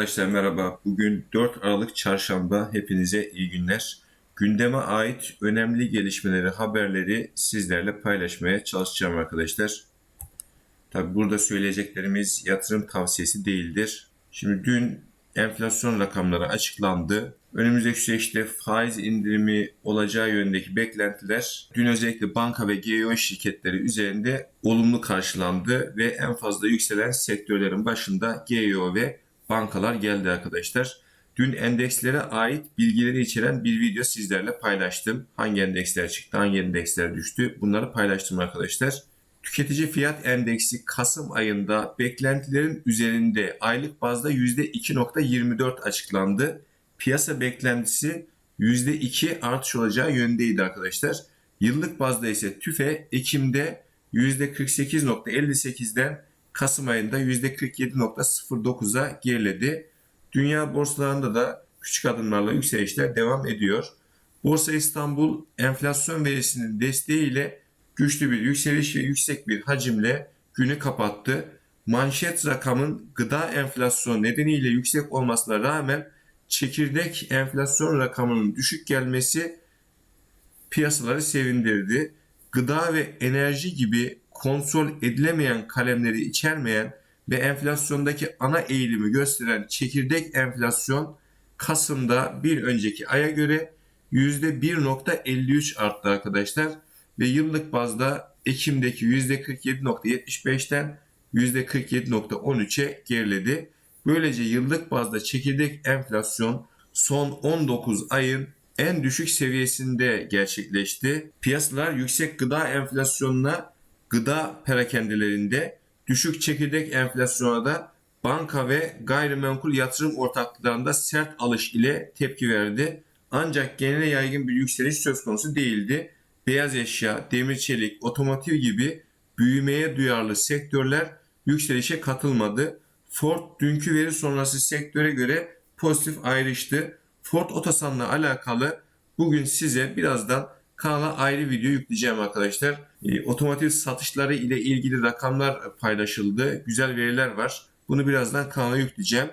Arkadaşlar merhaba. Bugün 4 Aralık Çarşamba. Hepinize iyi günler. Gündeme ait önemli gelişmeleri, haberleri sizlerle paylaşmaya çalışacağım arkadaşlar. Tabi burada söyleyeceklerimiz yatırım tavsiyesi değildir. Şimdi dün enflasyon rakamları açıklandı. Önümüzdeki süreçte faiz indirimi olacağı yönündeki beklentiler dün özellikle banka ve GEO şirketleri üzerinde olumlu karşılandı ve en fazla yükselen sektörlerin başında GEO ve bankalar geldi arkadaşlar. Dün endekslere ait bilgileri içeren bir video sizlerle paylaştım. Hangi endeksler çıktı, hangi endeksler düştü bunları paylaştım arkadaşlar. Tüketici fiyat endeksi Kasım ayında beklentilerin üzerinde aylık bazda %2.24 açıklandı. Piyasa beklentisi %2 artış olacağı yönündeydi arkadaşlar. Yıllık bazda ise TÜFE Ekim'de %48.58'den Kasım ayında %47.09'a geriledi. Dünya borsalarında da küçük adımlarla yükselişler devam ediyor. Borsa İstanbul enflasyon verisinin desteğiyle güçlü bir yükseliş ve yüksek bir hacimle günü kapattı. Manşet rakamın gıda enflasyonu nedeniyle yüksek olmasına rağmen çekirdek enflasyon rakamının düşük gelmesi piyasaları sevindirdi. Gıda ve enerji gibi kontrol edilemeyen kalemleri içermeyen ve enflasyondaki ana eğilimi gösteren çekirdek enflasyon Kasım'da bir önceki aya göre %1.53 arttı arkadaşlar ve yıllık bazda Ekim'deki %47.75'ten %47.13'e geriledi. Böylece yıllık bazda çekirdek enflasyon son 19 ayın en düşük seviyesinde gerçekleşti. Piyasalar yüksek gıda enflasyonuna gıda perakendelerinde, düşük çekirdek enflasyona da banka ve gayrimenkul yatırım ortaklıklarında sert alış ile tepki verdi. Ancak genel yaygın bir yükseliş söz konusu değildi. Beyaz eşya, demir çelik, otomotiv gibi büyümeye duyarlı sektörler yükselişe katılmadı. Ford dünkü veri sonrası sektöre göre pozitif ayrıştı. Ford Otosan'la alakalı bugün size birazdan kanala ayrı video yükleyeceğim arkadaşlar. E, otomotiv satışları ile ilgili rakamlar paylaşıldı. Güzel veriler var. Bunu birazdan kanala yükleyeceğim.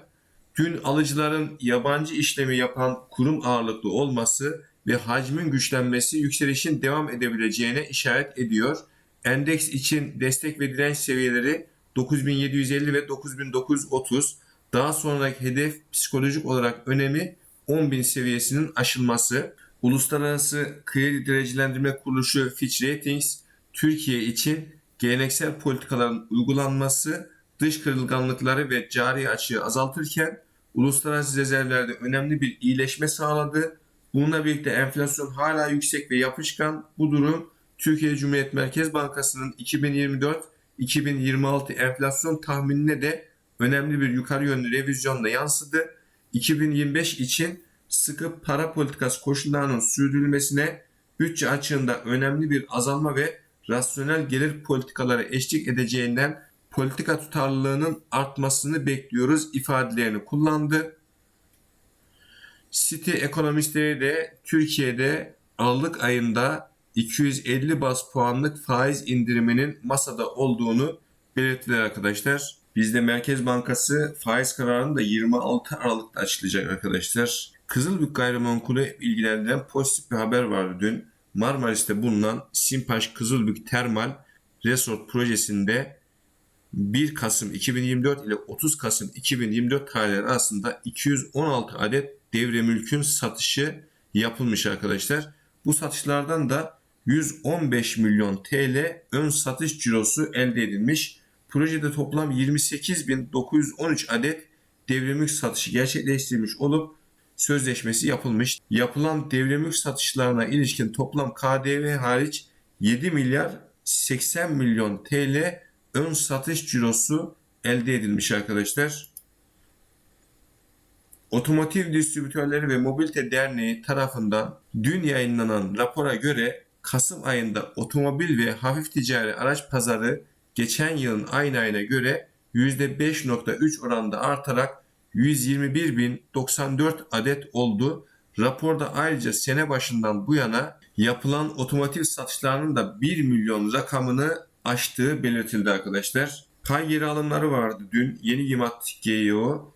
Dün alıcıların yabancı işlemi yapan kurum ağırlıklı olması ve hacmin güçlenmesi yükselişin devam edebileceğine işaret ediyor. Endeks için destek ve direnç seviyeleri 9750 ve 9930. Daha sonraki hedef psikolojik olarak önemi 10.000 seviyesinin aşılması. Uluslararası Kredi Derecelendirme Kuruluşu Fitch Ratings Türkiye için geleneksel politikaların uygulanması dış kırılganlıkları ve cari açığı azaltırken uluslararası rezervlerde önemli bir iyileşme sağladı. Bununla birlikte enflasyon hala yüksek ve yapışkan. Bu durum Türkiye Cumhuriyet Merkez Bankası'nın 2024-2026 enflasyon tahminine de önemli bir yukarı yönlü revizyonla yansıdı. 2025 için sıkı para politikası koşullarının sürdürülmesine bütçe açığında önemli bir azalma ve rasyonel gelir politikaları eşlik edeceğinden politika tutarlılığının artmasını bekliyoruz ifadelerini kullandı. City ekonomistleri de Türkiye'de Aralık ayında 250 bas puanlık faiz indiriminin masada olduğunu belirttiler arkadaşlar. Bizde Merkez Bankası faiz kararını da 26 Aralık'ta açıklayacak arkadaşlar. Kızılbük gayrimenkulü ilgilendiren pozitif bir haber vardı dün. Marmaris'te bulunan Simpaş Kızılbük Termal Resort projesinde 1 Kasım 2024 ile 30 Kasım 2024 tarihleri arasında 216 adet devre mülkün satışı yapılmış arkadaşlar. Bu satışlardan da 115 milyon TL ön satış cirosu elde edilmiş. Projede toplam 28.913 adet devre mülk satışı gerçekleştirilmiş olup sözleşmesi yapılmış. Yapılan devre satışlarına ilişkin toplam KDV hariç 7 milyar 80 milyon TL ön satış cirosu elde edilmiş arkadaşlar. Otomotiv Distribütörleri ve Mobilite Derneği tarafından dün yayınlanan rapora göre Kasım ayında otomobil ve hafif ticari araç pazarı geçen yılın aynı ayına göre %5.3 oranda artarak 121.094 adet oldu. Raporda ayrıca sene başından bu yana yapılan otomotiv satışlarının da 1 milyon rakamını aştığı belirtildi arkadaşlar. Pay geri alımları vardı dün. Yeni Gimat GEO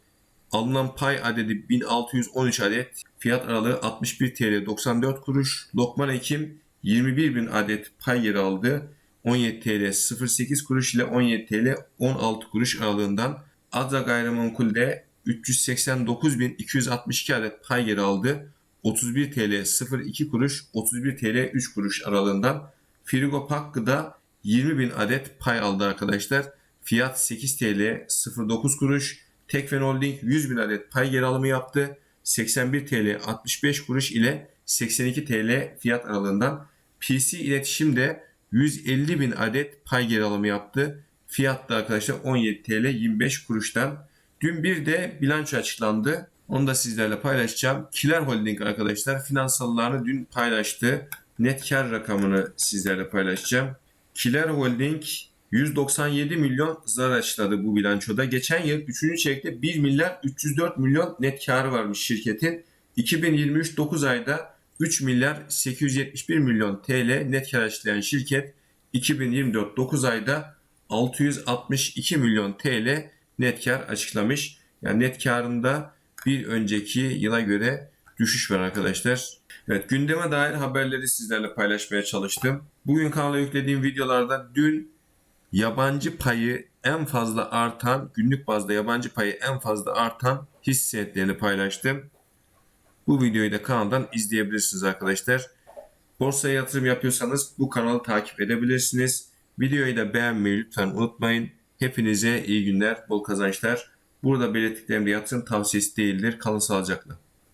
Alınan pay adedi 1613 adet. Fiyat aralığı 61 TL 94 kuruş. Lokman Ekim 21 bin adet pay yer aldı. 17 TL 08 kuruş ile 17 TL 16 kuruş aralığından. Adra Gayrimenkul'de 389.262 adet pay yer aldı. 31 TL 02 kuruş, 31 TL 3 kuruş aralığından. Frigo Pakkı'da 20.000 adet pay aldı arkadaşlar. Fiyat 8 TL 09 kuruş. Tekfen Holding 100.000 adet pay yer alımı yaptı. 81 TL 65 kuruş ile 82 TL fiyat aralığından. PC İletişim de 150.000 adet pay geri alımı yaptı. Fiyat da arkadaşlar 17 TL 25 kuruştan. Dün bir de bilanço açıklandı. Onu da sizlerle paylaşacağım. Kiler Holding arkadaşlar finansallarını dün paylaştı. Net kar rakamını sizlerle paylaşacağım. Kiler Holding 197 milyon zarar açıkladı bu bilançoda. Geçen yıl 3. çeyrekte 1 milyar 304 milyon net karı varmış şirketin. 2023 9 ayda 3 milyar 871 milyon TL net kar açıklayan şirket 2024 9 ayda 662 milyon TL net kar açıklamış. Yani net karında bir önceki yıla göre düşüş var arkadaşlar. Evet gündeme dair haberleri sizlerle paylaşmaya çalıştım. Bugün kanala yüklediğim videolarda dün yabancı payı en fazla artan, günlük bazda yabancı payı en fazla artan hisse senetlerini paylaştım. Bu videoyu da kanaldan izleyebilirsiniz arkadaşlar. Borsaya yatırım yapıyorsanız bu kanalı takip edebilirsiniz. Videoyu da beğenmeyi lütfen unutmayın. Hepinize iyi günler, bol kazançlar. Burada belirttiklerimde yatırım tavsiyesi değildir. Kalın sağlıcakla.